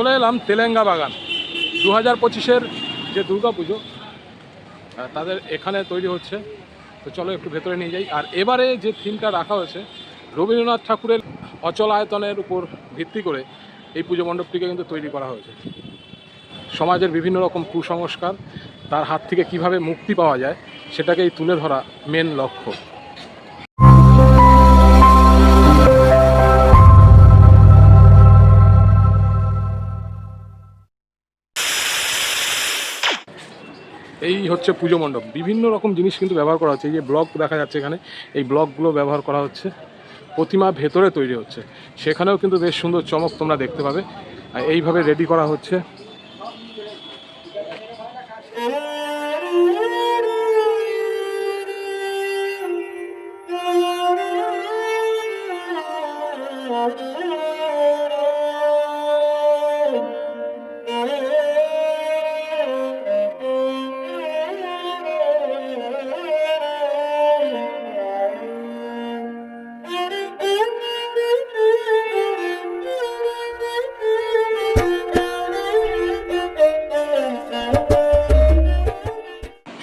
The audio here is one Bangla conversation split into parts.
চলে এলাম তেলেঙ্গা বাগান। দু হাজার পঁচিশের যে পুজো তাদের এখানে তৈরি হচ্ছে। তো চলো একটু ভেতরে নিয়ে যাই। আর এবারে যে থিমটা রাখা হয়েছে, রবীন্দ্রনাথ ঠাকুরের অচল আয়তনের উপর ভিত্তি করে এই পুজো মণ্ডপটিকে কিন্তু তৈরি করা হয়েছে। সমাজের বিভিন্ন রকম কুসংস্কার, তার হাত থেকে কীভাবে মুক্তি পাওয়া যায়, সেটাকেই তুলে ধরা মেন লক্ষ্য। হচ্ছে পুজো মণ্ডপ। বিভিন্ন রকম জিনিস কিন্তু ব্যবহার করা হচ্ছে। এই যে ব্লক দেখা যাচ্ছে এখানে, এই ব্লকগুলো ব্যবহার করা হচ্ছে। প্রতিমা ভেতরে তৈরি হচ্ছে। সেখানেও কিন্তু বেশ সুন্দর চমক তোমরা দেখতে পাবে। এইভাবে রেডি করা হচ্ছে।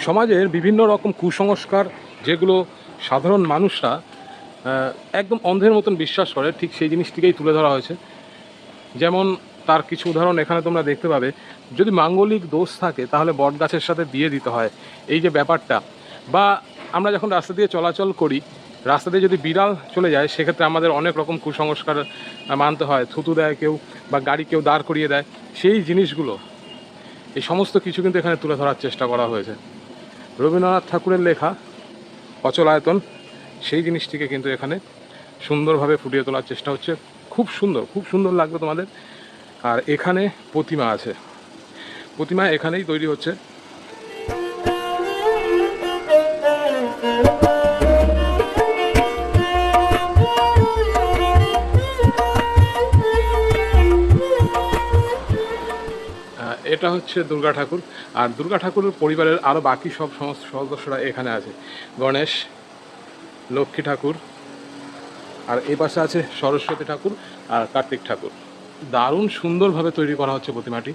সমাজের বিভিন্ন রকম কুসংস্কার যেগুলো সাধারণ মানুষরা একদম অন্ধের মতন বিশ্বাস করে, ঠিক সেই জিনিসটিকেই তুলে ধরা হয়েছে। যেমন তার কিছু উদাহরণ এখানে তোমরা দেখতে পাবে। যদি মাঙ্গলিক দোষ থাকে, তাহলে বট গাছের সাথে দিয়ে দিতে হয়। এই যে ব্যাপারটা। বা আমরা যখন রাস্তা দিয়ে চলাচল করি, রাস্তা দিয়ে যদি বিড়াল চলে যায়, সেক্ষেত্রে আমাদের অনেক রকম কুসংস্কার মানতে হয়। থুতু দেয় কেউ বা গাড়ি কেউ দাঁড় করিয়ে দেয়। সেই জিনিসগুলো, এই সমস্ত কিছু কিন্তু এখানে তুলে ধরার চেষ্টা করা হয়েছে। রবীন্দ্রনাথ ঠাকুরের লেখা অচলায়তন সেই জিনিসটিকে কিন্তু এখানে সুন্দরভাবে ফুটিয়ে তোলার চেষ্টা হচ্ছে। খুব সুন্দর খুব সুন্দর লাগবে তোমাদের। আর এখানে প্রতিমা আছে। প্রতিমা এখানেই তৈরি হচ্ছে। এটা হচ্ছে দুর্গা ঠাকুর। আর দুর্গা ঠাকুরের পরিবারের আরও বাকি সব সমস্ত সদস্যরা এখানে আছে। গণেশ, লক্ষ্মী ঠাকুর, আর এ পাশে আছে সরস্বতী ঠাকুর আর কার্তিক ঠাকুর। দারুণ সুন্দরভাবে তৈরি করা হচ্ছে প্রতিমাটি।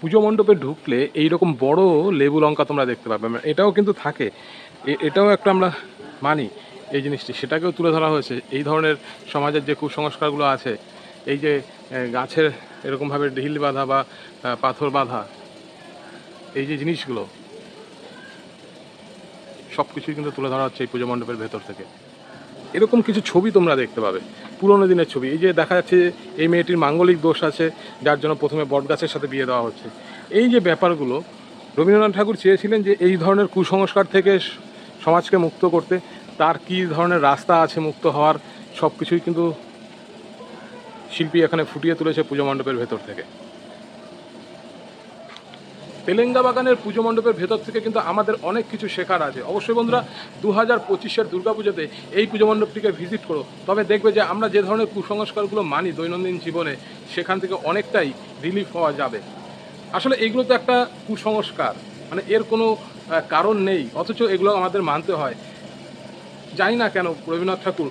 পুজো মণ্ডপে ঢুকলে এইরকম বড় লেবু লঙ্কা তোমরা দেখতে পাবে। এটাও কিন্তু থাকে। এটাও একটা আমরা মানি। এই জিনিসটি, সেটাকেও তুলে ধরা হয়েছে। এই ধরনের সমাজের যে কুসংস্কারগুলো আছে, এই যে গাছের এরকমভাবে ঢিল বাঁধা বা পাথর বাঁধা, এই যে জিনিসগুলো সব কিছুই কিন্তু তুলে ধরা হচ্ছে এই পুজো মণ্ডপের ভেতর থেকে। এরকম কিছু ছবি তোমরা দেখতে পাবে, পুরোনো দিনের ছবি। এই যে দেখা যাচ্ছে এই মেয়েটির মাঙ্গলিক দোষ আছে, যার জন্য প্রথমে বটগাছের সাথে বিয়ে দেওয়া হচ্ছে। এই যে ব্যাপারগুলো, রবীন্দ্রনাথ ঠাকুর চেয়েছিলেন যে, এই ধরনের কুসংস্কার থেকে সমাজকে মুক্ত করতে। তার কী ধরনের রাস্তা আছে মুক্ত হওয়ার সব কিছুই কিন্তু শিল্পী এখানে ফুটিয়ে তুলেছে পুজো মণ্ডপের ভেতর থেকে। তেলেঙ্গা বাগানের পুজো মণ্ডপের ভেতর থেকে কিন্তু আমাদের অনেক কিছু শেখার আছে। অবশ্যই বন্ধুরা দু হাজার পঁচিশের দুর্গাপুজোতে এই পুজো মণ্ডপটিকে ভিজিট করো। তবে দেখবে যে আমরা যে ধরনের কুসংস্কারগুলো মানি দৈনন্দিন জীবনে, সেখান থেকে অনেকটাই রিলিফ হওয়া যাবে। আসলে এগুলো তো একটা কুসংস্কার মানে এর কোনো কারণ নেই। অথচ এগুলো আমাদের মানতে হয়। জানি না কেন, রবীন্দ্রনাথ ঠাকুর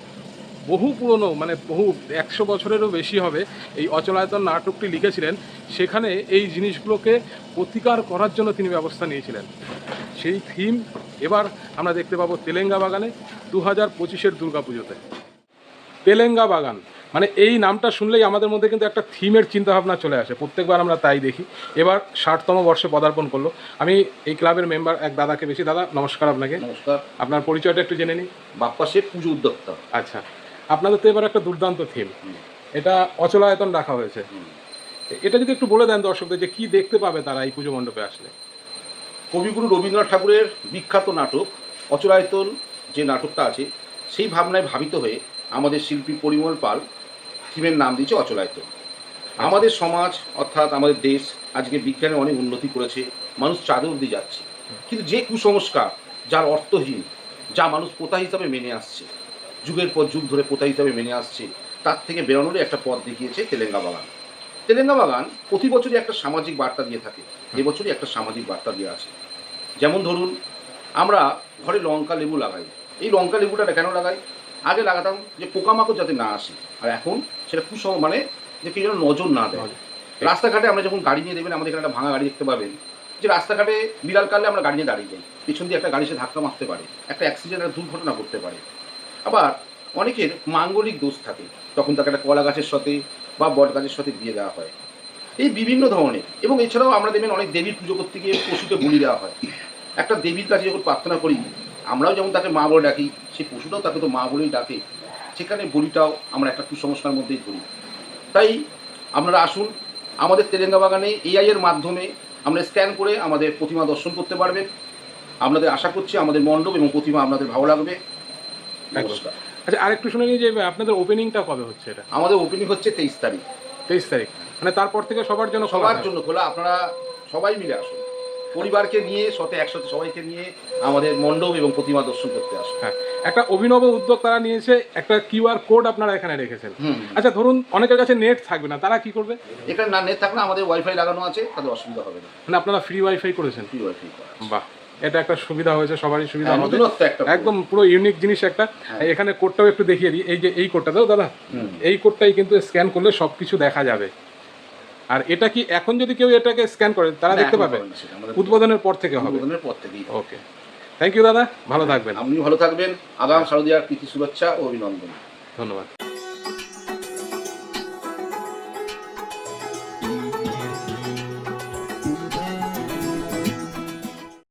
বহু পুরনো মানে বহু একশো বছরেরও বেশি হবে এই অচলায়তন নাটকটি লিখেছিলেন। সেখানে এই জিনিসগুলোকে প্রতিকার করার জন্য তিনি ব্যবস্থা নিয়েছিলেন। সেই থিম এবার আমরা দেখতে পাবো তেলেঙ্গা বাগানে, দু হাজার পঁচিশের দুর্গাপুজোতে। তেলেঙ্গা বাগান। মানে এই নামটা শুনলেই আমাদের মধ্যে কিন্তু একটা থিমের চিন্তাভাবনা চলে আসে। প্রত্যেকবার আমরা তাই দেখি। এবার ষাটতম বর্ষে পদার্পণ করল। আমি এই ক্লাবের মেম্বার এক দাদাকে বেশি। দাদা নমস্কার আপনাকে। নমস্কার। আপনার পরিচয়টা একটু জেনে নিই বাপ্পা সে পুজো উদ্যোক্তা। আচ্ছা। আপনাদের তো এবার একটা দুর্দান্ত থিম। এটা অচলায়তন রাখা হয়েছে। এটা যদি একটু বলে দেন দর্শকদের যে কি দেখতে পাবে তারা এই পুজো মণ্ডপে আসলে? কবিগুরু রবীন্দ্রনাথ ঠাকুরের বিখ্যাত নাটক অচলায়তন যে নাটকটা আছে সেই ভাবনায় ভাবিত হয়ে আমাদের শিল্পী পরিমল পাল থিমের নাম দিয়েছে অচলায়তন আমাদের সমাজ, অর্থাৎ আমাদের দেশ, আজকে বিজ্ঞানে অনেক উন্নতি করেছে, মানুষ চাঁদে অব্দি যাচ্ছে। কিন্তু যে কুসংস্কার, যার অর্থহীন, যা মানুষ পোতা হিসাবে মেনে আসছে, যুগের পর যুগ ধরে পোতা হিসাবে মেনে আসছে, তার থেকে বেরোনোরই একটা পথ দেখিয়েছে তেলেঙ্গা বাগান। তেলেঙ্গা বাগান প্রতি বছরই একটা সামাজিক বার্তা দিয়ে থাকে, এবছরই একটা সামাজিক বার্তা দিয়ে আছে। যেমন ধরুন, আমরা ঘরে লঙ্কা লেবু লাগাই। এই লঙ্কা লেবুটা কেন লাগাই? আগে লাগাতাম যে পোকামাকড় যাতে না আসে। আর এখন সেটা কুসম মানে যে কেউ যেন নজর না দেয়। রাস্তাঘাটে আমরা যখন গাড়ি নিয়ে দেবেন আমাদের এখানে একটা ভাঙা গাড়ি দেখতে পাবেন। যে রাস্তাঘাটে বিড়াল কাটলে আমরা গাড়ি নিয়ে দাঁড়িয়ে যাই। পিছন দিয়ে একটা গাড়ি সে ধাক্কা মারতে পারে। একটা অ্যাক্সিডেন্ট একটা দুর্ঘটনা ঘটতে পারে। আবার অনেকের মাঙ্গলিক দোষ থাকে। তখন তাকে একটা কলা গাছের সাথে বা বট গাছের সাথে দিয়ে দেওয়া হয়। এই বিভিন্ন ধরনের এবং এছাড়াও আমরা দেখবেন অনেক দেবীর পুজো করতে গিয়ে পশুকে বলি দেওয়া হয়। একটা দেবীর কাছে যখন প্রার্থনা করি আমরাও যেমন তাকে মা বলে ডাকি সেই পশুটাও তাকে তো মা বলেই ডাকে সেখানে বলিটাও আমরা একটা কুসংস্কার মধ্যেই ধরি। তাই আপনারা আসুন আমাদের তেলেঙ্গা বাগানে এআই এর মাধ্যমে আমরা স্ক্যান করে আমাদের প্রতিমা দর্শন করতে পারবেন। আপনাদের আশা করছি আমাদের মণ্ডপ এবং প্রতিমা আপনাদের ভালো লাগবে। নমস্কার। আচ্ছা আরেকটু শুনে নিই যে আপনাদের ওপেনিংটা কবে হচ্ছে এটা? আমাদের ওপেনিং হচ্ছে তেইশ তারিখ। তেইশ তারিখ। মানে তারপর থেকে সবার জন্য সবার জন্য খোলা আপনারা সবাই মিলে আসুন। পরিবারকে নিয়ে সাথে একসাথে সবাইকে নিয়ে আমাদের মণ্ডপ এবং প্রতিমা দর্শন করতে আসুন হ্যাঁ একটা অভিনব উদ্যোগ তারা নিয়েছে একটা কিউআর কোড আপনারা এখানে রেখেছেন। আচ্ছা ধরুন অনেকের কাছে নেট থাকবে না তারা কি করবে? এখানে না নেট থাকলে আমাদের ওয়াইফাই লাগানো আছে তাদের অসুবিধা হবে না। মানে আপনারা ফ্রি ওয়াইফাই করেছেন? ফ্রি ওয়াইফাই বাহ এটা একটা সুবিধা হয়েছে সবারই সুবিধা হ্যাঁ, হবে। একদম পুরো ইউনিক জিনিস একটা। হ্যাঁ। এখানে কোডটাও একটু দেখিয়ে দিই এই যে এই কোডটা দাও দাদা। এই কোডটাই কিন্তু স্ক্যান করলে সব কিছু দেখা যাবে। আর এটা কি এখন যদি কেউ এটাকে স্ক্যান করে তারা দেখতে পাবে? উদ্বোধনের পর থেকে হবে। উদ্বোধনের পর থেকেই ওকে থ্যাংক ইউ দাদা। ভালো থাকবেন। আপনি ভালো থাকবেন। আগাম শারদীয়ার প্রীতি শুভেচ্ছা ও অভিনন্দন। ধন্যবাদ।